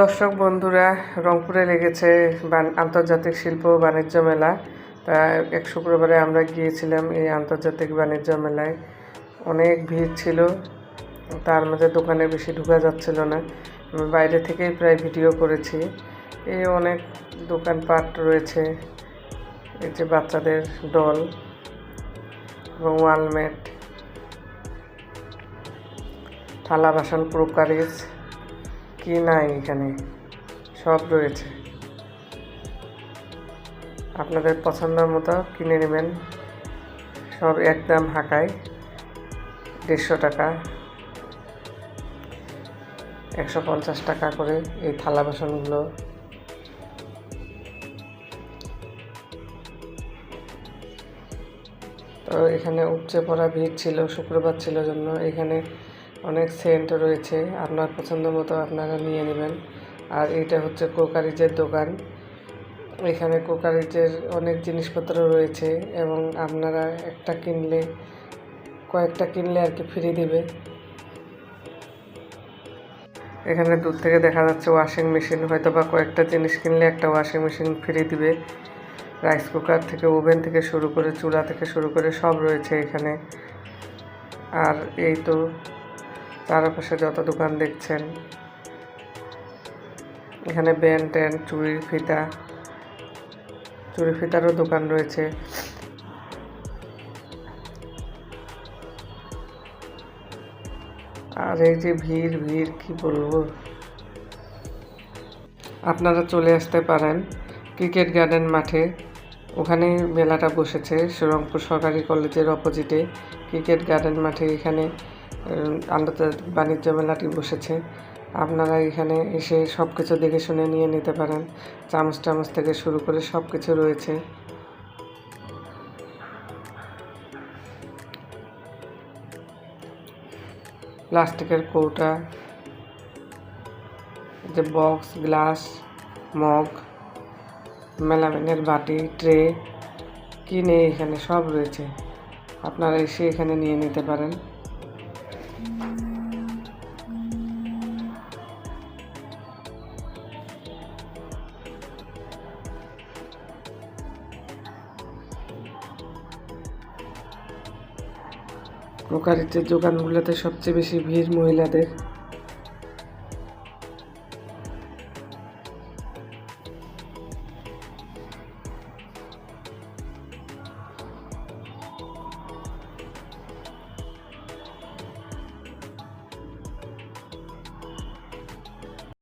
দর্শক বন্ধুরা, রংপুরে লেগেছে আন্তর্জাতিক শিল্প বাণিজ্য মেলা। তা এক শুক্রবারে আমরা গিয়েছিলাম এই আন্তর্জাতিক বাণিজ্য মেলায়। অনেক ভিড় ছিল, তার মধ্যে দোকানে বেশি ঢোকা যাচ্ছিল না। আমি বাইরে থেকেই প্রায় ভিডিও করেছি। এই অনেক দোকানপাট রয়েছে, এই যে বাচ্চাদের ডল এবং ওয়ালমেট, থালা বাসন প্রকারিজ কি নাই এখানে? সব রয়েছে। আপনাদের পছন্দের মতো কিনে নেবেন। সব একদম হাঁকায়। দেড়শো টাকা। একশো পঞ্চাশ টাকা করে এই থালা বাসনগুলো। তো এখানে উপচে পড়া ভিড় ছিল, শুক্রবার ছিল জন্য। এখানে অনেক সেন্ট রয়েছে, আপনার পছন্দ মতো আপনারা নিয়ে নেবেন। আর এটা হচ্ছে কোকারিজের দোকান। এখানে কোকারিজের অনেক জিনিসপত্র রয়েছে এবং আপনারা একটা কিনলে, কয়েকটা কিনলে আর কি ফ্রি দিবে। এখানে দূর থেকে দেখা যাচ্ছে ওয়াশিং মেশিন হয়তো বা কয়েকটা জিনিস কিনলে একটা ওয়াশিং মেশিন ফ্রি দিবে। রাইস কুকার থেকে ওভেন থেকে শুরু করে চুলা থেকে শুরু করে সব রয়েছে এখানে। আর এই তো চারপাশে যত দোকান দেখছেন, এখানে ব্যান ট্যান চুড়ির ফিতা চুড়ি ফিতারও দোকান রয়েছে। আর এই যে ভিড় ভিড়, কি বলব? আপনারা চলে আসতে পারেন ক্রিকেট গার্ডেন মাঠে। ওখানে মেলাটা বসেছে রংপুর সরকারি কলেজের অপোজিটে। ক্রিকেট গার্ডেন মাঠে এখানে আন্তর্জাতিক বাণিজ্য মেলাটি বসেছে। আপনারা এখানে এসে সব কিছু দেখে শুনে নিয়ে নিতে পারেন। চামচ টামচ থেকে শুরু করে সব কিছু রয়েছে। প্লাস্টিকের কৌটা, যে বক্স, গ্লাস, মগ, মেলামেনের বাটি, ট্রে কি নেই এখানে সব রয়েছে। আপনারা এসে এখানে নিয়ে নিতে পারেন। প্রকারিতের দোকানগুলোতে সবচেয়ে বেশি ভিড় মহিলাদের।